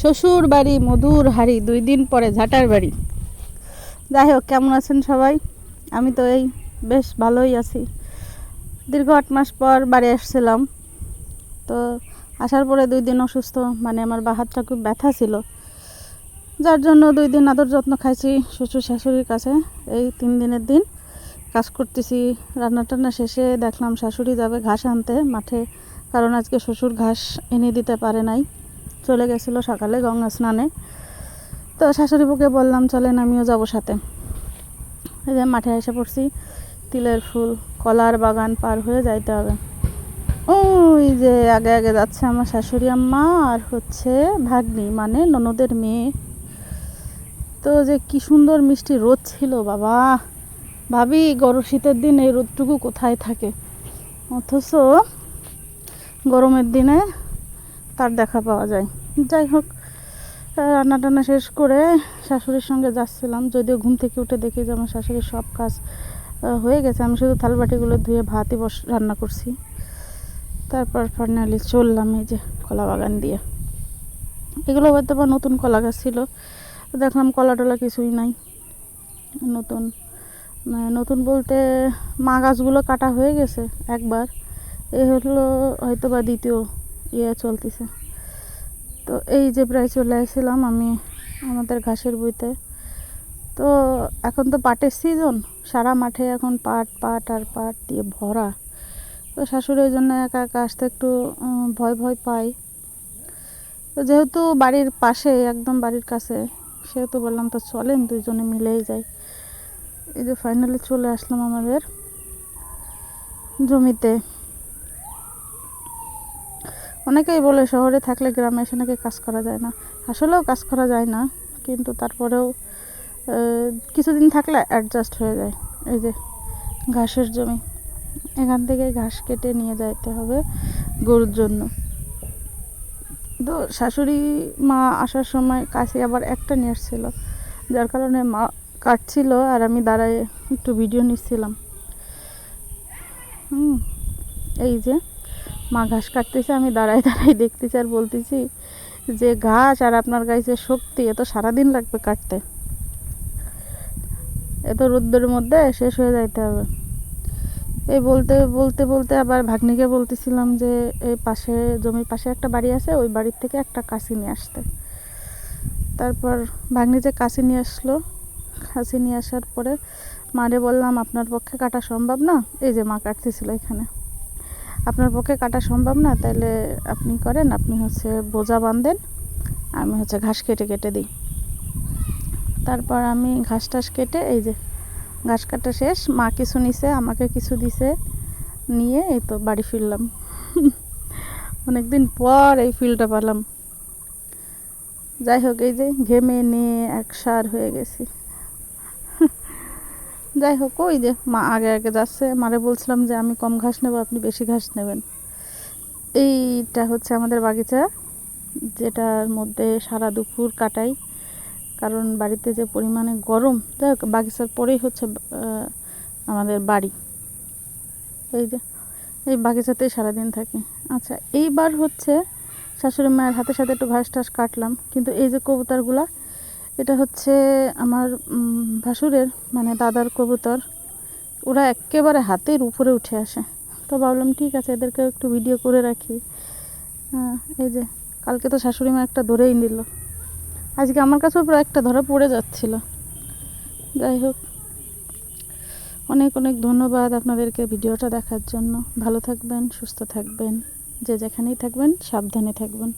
শ্বশুর বাড়ি মধুর হাড়ি, দুই দিন পরে ঝাটার বাড়ি। যাই হোক, কেমন আছেন সবাই? আমি তো এই বেশ ভালোই আছি। দীর্ঘ আট মাস পর বাড়ি আসছিলাম। তো আসার পরে দুই দিন অসুস্থ মানে আমার বা হাতটা খুব ব্যথা ছিল। যার জন্য দুই দিন আদর যত্ন খাইছি শ্বশুর শাশুড়ির কাছে। এই তিন দিনের দিন কাজ করতেছি। রান্না টান্না শেষে দেখলাম শাশুড়ি যাবে ঘাস আনতে মাঠে, কারণ আজকে শ্বশুর ঘাস এনে দিতে পারে নাই। চলে গেছিল সকালে গঙ্গা স্নানে। তো শাশুড়ি বুকে বললাম, চলেন, আমিও যাব সাথে। এই যে মাঠে এসে পড়ছি, তিলের ফুল, কলার বাগান পার হয়ে যাইতে হবে। ওই যে আগে আগে যাচ্ছে আমার শাশুড়ি আম্মা, আর হচ্ছে ভাগ্নি মানে ননদের মেয়ে। তো যে কি সুন্দর মিষ্টি রোদ ছিল, বাবা। ভাবি গরম শীতের দিন এই রোদটুকু কোথায় থাকে? অথচ গরমের দিনে তার দেখা পাওয়া যায়। যাই হোক রান্না টান্না শেষ করে শাশুড়ির সঙ্গে যাচ্ছিলাম। যদিও ঘুম থেকে উঠে দেখি যে আমার শাশুড়ির সব কাজ হয়ে গেছে। আমি শুধু থালবাটিগুলো ধুয়ে ভাতই বস, রান্না করছি। তারপর ফাইনালি চললাম এই যে কলা বাগান দিয়ে। এগুলো হয়তো বা নতুন কলা গাছ ছিল। দেখলাম কলা টলা কিছুই নাই। নতুন নতুন বলতে মা গাছগুলো কাটা হয়ে গেছে একবার। এ হলো হয়তো বা দ্বিতীয় ইয়ে চলতেছে। তো এই যে প্রায় চলে আসছিলাম আমি আমাদের ঘাসের বইতে। তো এখন তো পাটের সিজন সারা মাঠে এখন পাট পাট আর পাট দিয়ে ভরা। তো শাশুড়ি ওই জন্য একা একা আসতে একটু ভয় ভয় পাই তো যেহেতু বাড়ির পাশে, একদম বাড়ির কাছে, সেহেতু বললাম তো চলেন দুইজনে মিলেই যাই। এই যে ফাইনালি চলে আসলাম আমাদের জমিতে। অনেকেই বলে শহরে থাকলে গ্রামে এসে নাকি কাজ করা যায় না। আসলেও কাজ করা যায় না, কিন্তু তারপরেও কিছুদিন থাকলে অ্যাডজাস্ট হয়ে যায়। এই যে ঘাসের জমি, এখান থেকে ঘাস কেটে নিয়ে যাইতে হবে গরুর জন্য। তো শাশুড়ি মা আসার সময় কাছে আবার একটা নিয়ে এসেছিল যার কারণে মা কাটছিল আর আমি দাঁড়ায় একটু ভিডিও নিচ্ছিলাম। হুম, এই যে মা ঘাস কাটতেছে, আমি দাঁড়ায় দাঁড়ায় দেখতেছি আর বলতেছি যে, ঘাস আর আপনার যে শক্তি এত সারাদিন লাগবে কাটতে। এত রোদ্রের মধ্যে শেষ হয়ে যাইতে হবে। এই বলতে বলতে বলতে আবার ভাগ্নিকে বলতেছিলাম যে, এই পাশে, জমির পাশে একটা বাড়ি আছে, ওই বাড়ির থেকে একটা কাশি নিয়ে আসতে। তারপর ভাগ্নি যে কাশি নিয়ে আসলো, কাশি নিয়ে আসার পরে মারে বললাম, আপনার পক্ষে কাটা সম্ভব না? এই যে মা কাটতেছিল এখানে। আপনার পক্ষে কাটা সম্ভব না তাহলে আপনি করেন, আপনি হচ্ছে বোঝা বাঁধেন, আমি হচ্ছে ঘাস কেটে কেটে দিই। তারপর আমি ঘাস টাস কেটে, এই যে ঘাস কাটা শেষ, মা কিছু নিছে, আমাকে কিছু দিছে, নিয়ে এই তো বাড়ি ফিরলাম। অনেকদিন পর এই ফিলটা পেলাম। যাই হোক, এই যে ঘেমে নিয়ে একসার হয়ে গেছি। যাই হোক, ওই যে মা আগে আগে যাচ্ছে। মারে বলছিলাম যে, আমি কম ঘাস নেব, আপনি বেশি ঘাস নেবেন। এইটা হচ্ছে আমাদের বাগিচা, যেটার মধ্যে সারা দুপুর কাটাই। কারণ বাড়িতে যে পরিমাণে গরম, যাই হোক, বাগিচার পরেই হচ্ছে আমাদের বাড়ি। এই যে, এই বাগিচাতেই সারাদিন থাকি। আচ্ছা এইবার হচ্ছে শাশুড়ি মায়ের হাতে সাথে একটু ঘাস টাস কাটলাম। কিন্তু এই যে কবুতরগুলা এটা হচ্ছে আমার ভাসুরের মানে দাদার কবুতর। ওরা একেবারে হাতের উপরে উঠে আসে। তো ভাবলাম, ঠিক আছে, এদেরকে একটু ভিডিও করে রাখি। এই যে, কালকে তো শাশুড়ি মা একটা ধরেই নিল। আজকে আমার কাছেও প্রায় একটা ধরা পড়ে যাচ্ছিল। যাই হোক, অনেক অনেক ধন্যবাদ আপনাদেরকে ভিডিওটা দেখার জন্য। ভালো থাকবেন, সুস্থ থাকবেন, যে যেখানেই থাকবেন, সাবধানে থাকবেন।